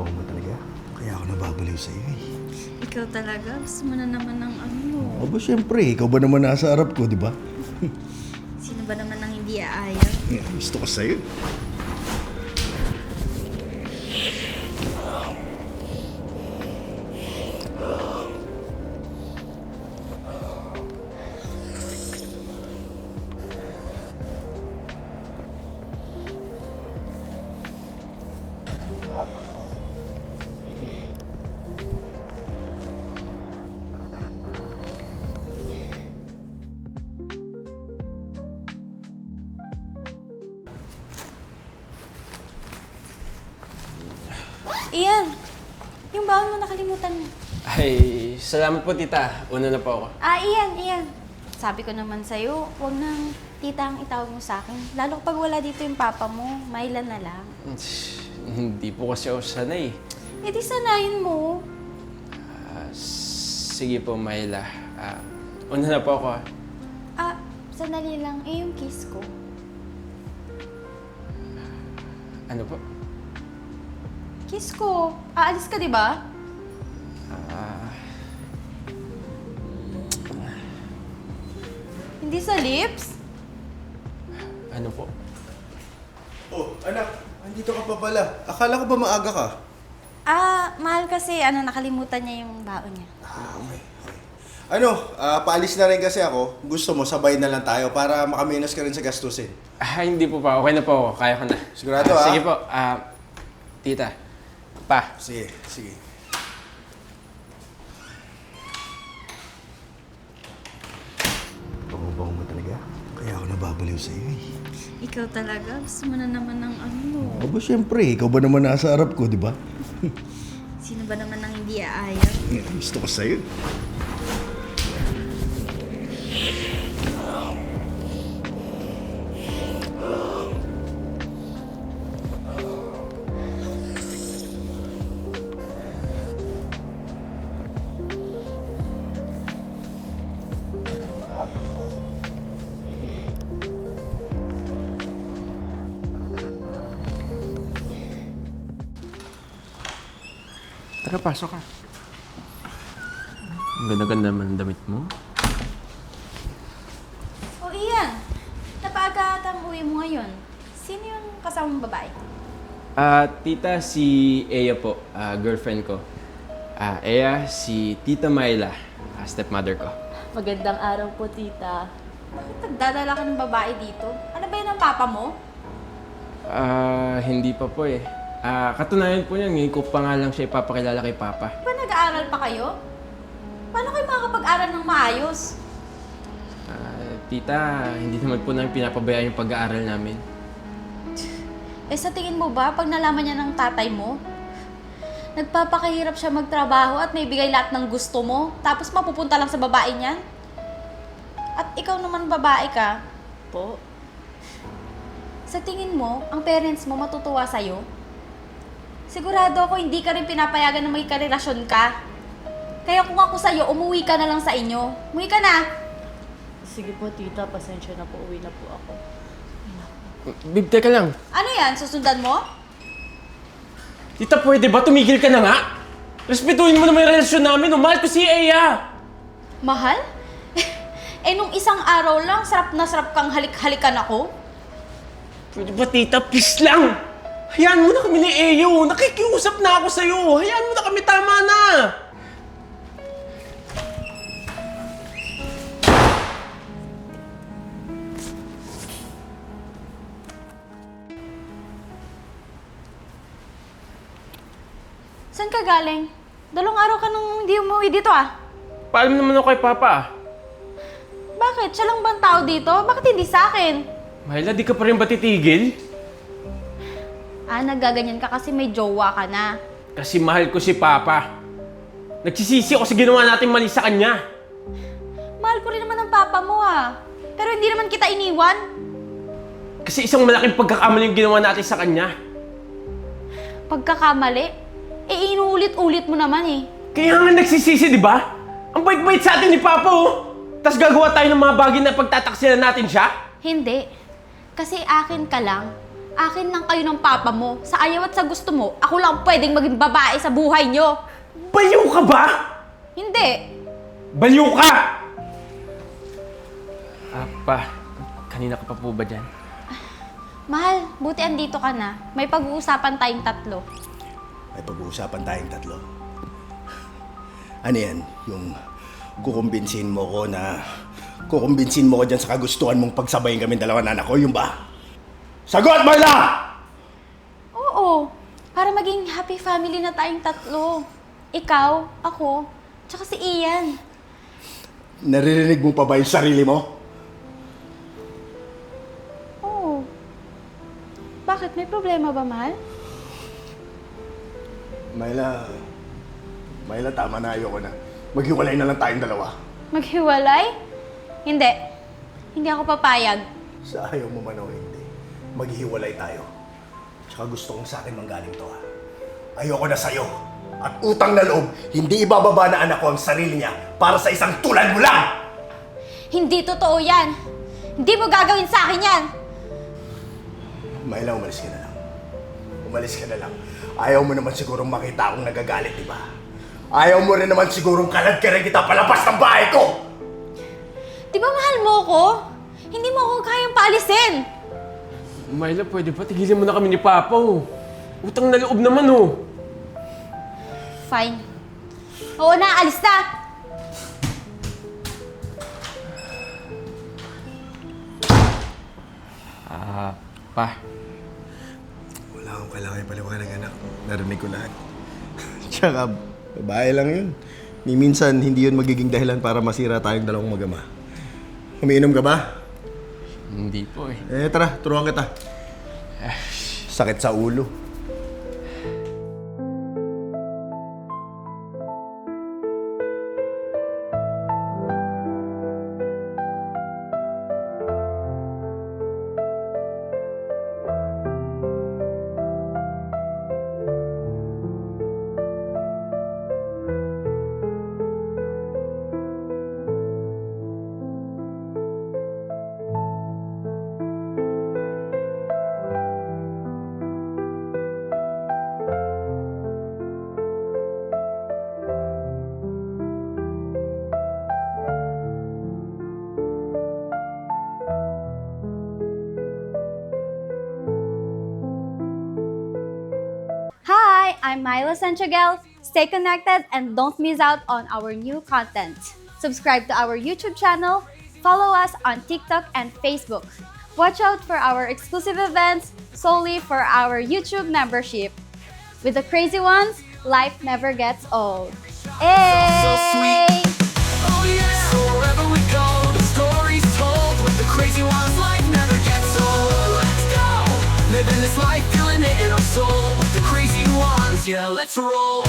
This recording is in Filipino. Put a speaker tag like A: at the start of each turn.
A: Pakupaw mo talaga. Kaya ako nababaliw sa iyo eh.
B: Ikaw talaga, gusto mo na naman ng ano.
A: Aba, syempre, ikaw ba naman nasa harap ko, di ba?
B: Sino ba naman ang hindi?
A: Yeah, gusto ko sa'yo.
B: Iyan! Yung baon mo nakalimutan mo.
C: Ay, salamat po tita. Una na po ako.
B: Ah, Iyan, Iyan. Sabi ko naman sa'yo, huwag nang tita ang itawag mo sa akin. Lalo kapag wala dito yung papa mo, mailan na lang.
C: Hindi po kasi ako sanay.
B: E di sanayin mo.
C: Ah, sige po, Myla. Ah, una na po ako. ah.
B: Ah, sandali lang. Eh, yung kiss ko.
C: Ano po?
B: Kiss ko. Aalis ka, di ba?
C: Ah,
B: Hindi sa lips?
C: ano po?
A: Oh, anak, andito ka pa pala. Akala ko ba maaga ka?
B: Ah, mahal kasi, ano, nakalimutan niya yung baon niya.
A: Ah, okay, okay. Ano, ah, paalis na rin kasi ako. Gusto mo, sabay na lang tayo para makaminas ka rin sa gastusin.
C: Ah, hindi po pa. Okay na po ako. Kaya ko na.
A: Sigurado,
C: Ah,
A: ah?
C: Sige po. Ah, tita. Pa.
A: Sige, sige. Pakupaw mo talaga. Kaya ako nababaliw sa iyo eh.
B: Ikaw talaga, gusto mo na naman ng ano.
A: Aba, syempre, ikaw ba naman nasa harap ko, di ba?
B: Sino ba naman ang hindi?
A: Yeah, gusto ko sa'yo.
C: Tara, pasok ka. Ang ganda-ganda naman ang damit mo.
B: O Ian, napaaga ata ang uwi mo ngayon. Sino yung kasamang babae?
C: Ah, tita, si Eya po. ah, girlfriend ko. Ah, Eya, si Tita Myla. ah, stepmother ko.
D: Magandang araw po, tita.
B: Bakit nagdadala ka ng babae dito? Ano ba yun ang papa mo?
C: Ah, hindi pa po eh. Ah, katunayan po niyan, ngayon ko pa nga lang siya ipapakilala kay Papa.
B: Ba nag-aaral pa kayo? Paano kayo makakapag-aral ng maayos?
C: Ah, tita, hindi naman po namin pinapabayaan yung pag-aaral namin.
B: Eh sa tingin mo ba, pag nalaman niya ng tatay mo, nagpapakahirap siya magtrabaho at may bigay lahat ng gusto mo, tapos mapupunta lang sa babae niyan? At ikaw naman babae ka,
D: Po,
B: sa tingin mo, ang parents mo matutuwa sa'yo? Sigurado ako hindi ka rin pinapayagan na may karelasyon ka. Kaya kung ako sa'yo, umuwi ka na lang sa inyo. Umuwi ka na!
D: sige po, tita. Pasensya na po. Uwi na po ako.
C: Bib, teka lang.
B: Ano yan? Susundan mo?
C: Tita, pwede ba? Tumigil ka na nga? Respetuhin mo naman yung relasyon namin. Umahal ko si Eya.
B: Mahal? eh nung isang araw lang, sarap na sarap kang halik-halikan ako.
C: Pwede ba, tita? Please lang! Hayaan mo na kami ni Eyo. Nakikiusap na ako sa'yo. Hayaan mo na kami. Tama na.
B: Saan ka galing? Dalawang araw ka nang hindi umuwi dito ah.
C: Paalam naman ako kay Papa.
B: Bakit? Siya lang ba ang tao dito? Bakit hindi sa akin?
C: Mahila, di ka pa rin ba titigil?
B: Ah, nagaganyan ka kasi may jowa ka na.
C: Kasi mahal ko si Papa. Nagsisisi ako sa ginawa nating mali sa kanya.
B: Mahal ko rin naman ang papa mo ah. Pero hindi naman kita iniwan.
C: Kasi isang malaking pagkakamali yung ginawa natin sa kanya.
B: Pagkakamali, eh inuulit-ulit mo naman eh.
C: Kaya nga nagsisisi, di ba? Ang bait-bait sa atin ni Papa, oh! Tapos gagawa tayo ng mga bagay na pagtataksilan natin siya?
B: Hindi. Kasi akin ka lang. Akin lang kayo ng papa mo. Sa ayaw at sa gusto mo, ako lang pwedeng maging babae sa buhay nyo.
C: Baliw ka ba?
B: Hindi.
C: Baliw ka! Ah, pa, kanina ka pa po ba dyan?
B: Mahal, buti andito ka na. May pag-uusapan tayong tatlo.
A: May pag-uusapan tayong tatlo. Ano yan? Yung kukumbinsin mo ko na... Kukumbinsin mo ko dyan sa kagustuhan mong pagsabayin kami dalawa na anak ko, yung ba? Sagot, Marla!
B: Oo. Para maging happy family na tayong tatlo. Ikaw, ako, tsaka si Ian.
A: Naririnig mo pa ba yung sarili mo?
B: Oo. Bakit? May problema ba, mahal?
A: Myla... Myla, tama na. Ayoko na. Maghiwalay na lang tayong dalawa.
B: Maghiwalay? Hindi. Hindi ako papayag.
A: Sa ayaw mo man o hindi, maghihiwalay tayo. Tsaka gusto kong sa akin manggaling to ha. Ayoko na sa'yo. At utang na loob, hindi ibababa na anak ko ang sarili niya para sa isang tulad mo lang!
B: Hindi totoo yan. Hindi mo gagawin sa akin yan.
A: Myla, umalis ka na lang. Umalis ka na lang. Ayaw mo naman sigurong makita akong nagagalit, di ba? Ayaw mo rin naman sigurong kalad ka rin kita palabas ng bahay ko!
B: Di ba mahal mo ko? Hindi mo ako kayang paalisin.
C: Myla, pwede ba? Tigilan mo na kami ni Papa, oh. Utang na loob naman, oh.
B: Fine. Oo na, alis na.
A: Tsaka, babae lang yun. Ni minsan, hindi yun magiging dahilan para masira tayong dalawang magama. Umiinom ka ba?
C: Hindi po, eh.
A: Eh, tara, turuan kita. Sakit sa ulo.
B: Hi, I'm Milo Sanchagel. Stay connected and don't miss out on our new content. Subscribe to our YouTube channel, follow us on TikTok and Facebook. Watch out for our exclusive events solely for our YouTube membership. With the crazy ones, life never gets old. Hey!
E: Oh yeah, so wherever we go, the story's told with the crazy ones. Life never gets old. Let's go, living this life, feeling it in our soul Yeah, let's roll.